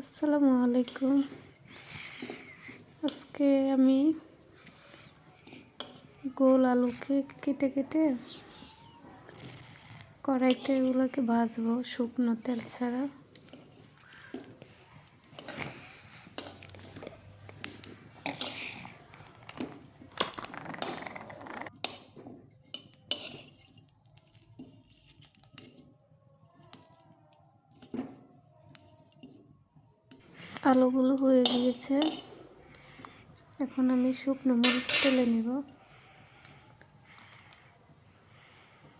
আসসালামু আলাইকুম। আজকে আমি গোল আলুকে কেটে কেটে কড়াইতে এগুলোকে ভাজবো শুকনো তেল ছাড়া। আলুগুলো হয়ে গিয়েছে। এখন আমি শুকনো মরিচ তেলে নেব।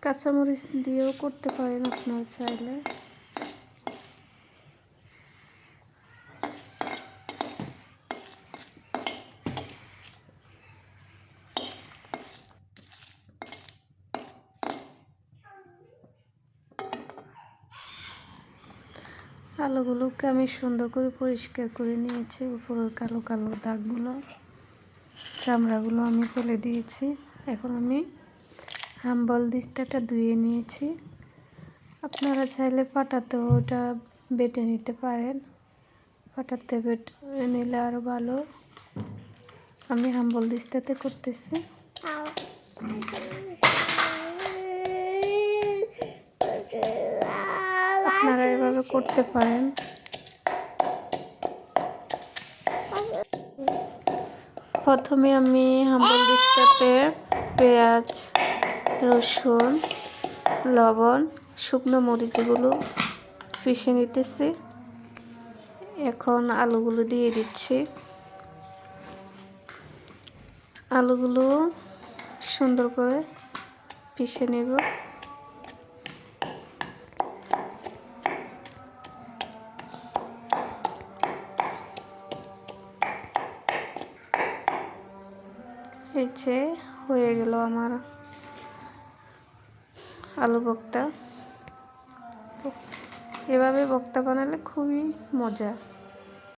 কাঁচামরিচ দিয়েও করতে পারেন আপনার চাইলে। আলুগুলোকে আমি সুন্দর করে পরিষ্কার করে নিয়েছি। উপরের কালো কালো দাগগুলো, চামড়াগুলো আমি ফেলে দিয়েছি। এখন আমি হাম্বল দিস্তাটা ধুয়ে নিয়েছি। আপনারা চাইলে পাটাতে ওটা বেটে নিতে পারেন। পাটাতে বেটে, নিলে আরও ভালো। আমি হাম্বল দিস্তাতে করতেছি। আপনারা এভাবে করতে পারেন। প্রথমে আমি হাম্বল দিস্তাতে পেঁয়াজ, রসুন, লবণ, শুকনো মরিচগুলো পিষে নিতেছি। এখন আলুগুলো দিয়ে দিচ্ছি। আলুগুলো সুন্দর করে পিষে নেব। এই হয়ে গেল আমার আলু বক্তা এভাবে বক্তা বানালে খুবই মজা।